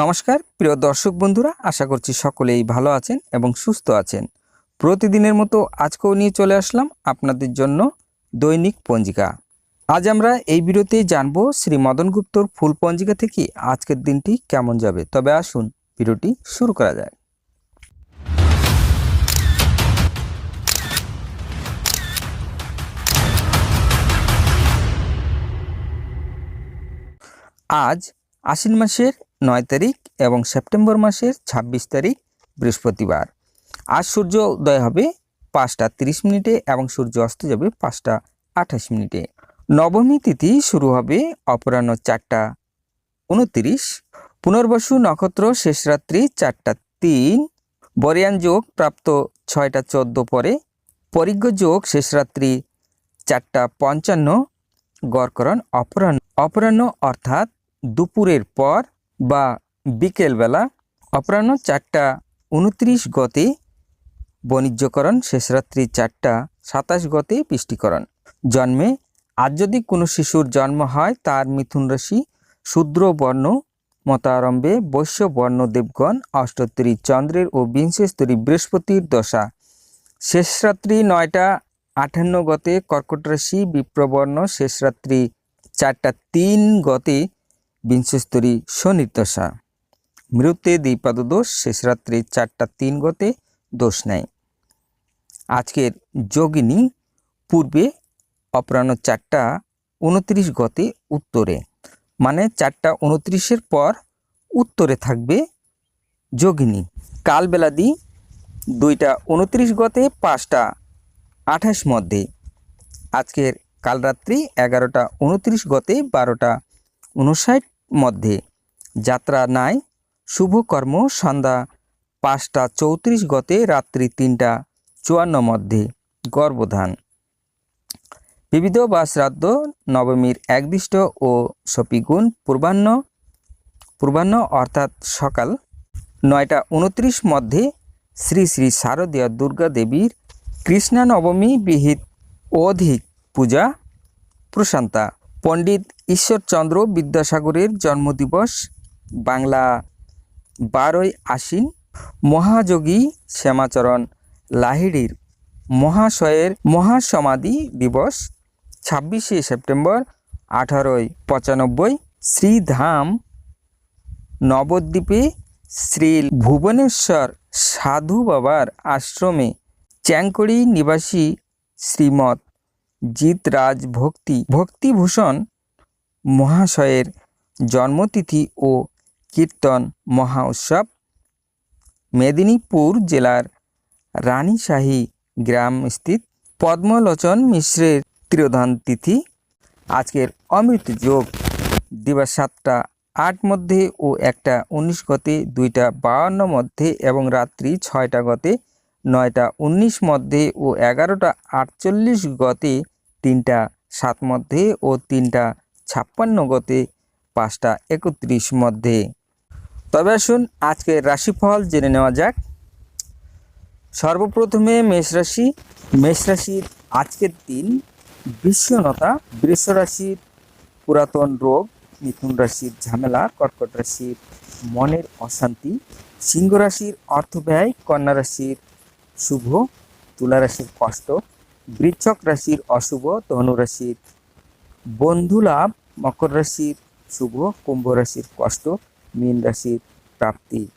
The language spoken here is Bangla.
নমস্কার, প্রিয় দর্শক বন্ধুরা, আশা করছি সকলেই ভালো আছেন এবং সুস্থ আছেন। প্রতিদিনের মতো আজকেও নিয়ে চলে আসলাম আপনাদের জন্য দৈনিক পঞ্জিকা। আজ আমরা এই ভিডিওতে জানব শ্রী মদন গুপ্তর ফুল পঞ্জিকা থেকে আজকের দিনটি কেমন যাবে। তবে আসুন ভিডিওটি শুরু করা যায় আজ আশ্বিন মাসের নয় তারিখ এবং সেপ্টেম্বর মাসের ২৬ তারিখ বৃহস্পতিবার। আজ সূর্য উদয় হবে পাঁচটা তিরিশ মিনিটে এবং সূর্য অস্ত যাবে পাঁচটা আঠাশ মিনিটে। নবমী তিথি শুরু হবে অপরাহ্ন চারটা উনতিরিশ। পুনর্বসু নক্ষত্র শেষ রাত্রি চারটা তিন। বরিয়ান যোগ প্রাপ্ত ছয়টা চোদ্দ পরে। পরিজ্ঞ যোগ শেষ রাত্রি চারটা পঞ্চান্ন। গড়করণ অপরাহ্ন। অপরাহ্ন অর্থাৎ দুপুরের পর বা বিকেলবেলা অপরাহ্ন চারটা উনত্রিশ গতে বাণিজ্যকরণ শেষরাত্রি চারটা সাতাশ গতে পুষ্টিকরণ। জন্মে আজ যদি কোনো শিশুর জন্ম হয়, তার মিথুন রাশি শূদ্র বর্ণ মতারম্ভে বৈশ্য বর্ণ দেবগণ অষ্টোত্তরী চন্দ্রের ও বিংশস্তরী বৃহস্পতির দশা। শেষরাত্রি নয়টা আটান্ন গতে কর্কট রাশি বিপ্রবর্ণ শেষরাত্রি চারটা তিন গতে বিংশস্তরী শনির দশা মৃত্যে দ্বিপাদ দোষ শেষ রাত্রে চারটা তিন গতে দোষ নেয়। আজকের যোগিনী পূর্বে অপরাহ্ন চারটা উনত্রিশ গতে উত্তরে। মানে চারটা উনত্রিশের পর উত্তরে থাকবে যোগিনী। কালবেলাদি দুইটা উনত্রিশ গতে, পাঁচটা আঠাশ মধ্যে। আজকের কালরাত্রি এগারোটা উনত্রিশ গতে, বারোটা উনষাট মধ্যে। যাত্রা নাই শুভকর্ম সন্ধ্যা পাঁচটা চৌত্রিশ গতে রাত্রি তিনটা চুয়ান্ন মধ্যে গর্ভধান। বিবিধ বা শ্রাদ্ধ নবমীর একদিষ্ট ও সপিগুণ পূর্বাহ্ন পূর্বাহ্ন অর্থাৎ সকাল নয়টা উনত্রিশ মধ্যে শ্রী শ্রী শারদীয় দুর্গা দেবীর কৃষ্ণা নবমী বিহিত অধিক পূজা প্রশান্তা। পণ্ডিত ঈশ্বরচন্দ্র বিদ্যাসাগরের জন্মদিবস, বাংলা বারোই আশ্বিন, মহাযোগী শ্যামাচরণ লাহিড়ির মহাশয়ের মহাসমাধি দিবস, ছাব্বিশে সেপ্টেম্বর আঠারোই পঁচানব্বই, শ্রীধাম নবদ্বীপে শ্রী ভুবনেশ্বর সাধু বাবার আশ্রমে চ্যাংকড়ি নিবাসী শ্রীমৎ জিতরাজ ভক্তি, ভক্তিভূষণ মহাশয়ের জন্মতিথি ও কীর্তন মহা উৎসব। মেদিনীপুর জেলার রানীশাহী গ্রাম স্থিত পদ্মলোচন মিশ্রের ত্রিয়োধান তিথি। আজকের অমৃত যোগ দিবস সাতটা আট মধ্যে ও একটা উনিশ গতে, দুইটা বাউন্ন মধ্যে এবং রাত্রি ছয়টা গতে, নয়টা উনিশ মধ্যে ও এগারোটা আটচল্লিশ গতে তিনটা সাত মধ্যে ও তিনটা ছাপ্পান্ন গতে পাঁচটা একত্রিশ মধ্যে। তবে আসুন আজকের রাশিফল জেনে নেওয়া যাক। সর্বপ্রথমে মেষ রাশি। মেষ রাশির আজকের দিন বিষণ্ণতা বৃষ রাশির পুরাতন রোগ, মিথুন রাশির ঝামেলা, কর্কট রাশির মনের অশান্তি, সিংহ রাশির অর্থ ব্যয়, কন্যা রাশির শুভ, তুলা রাশির কষ্ট বৃচ্ছক রাশির অশুভ, ধনু রাশির বন্ধু লাভ, মকর রাশির শুভ, কুম্ভ রাশির কষ্ট, মীন রাশির প্রাপ্তি।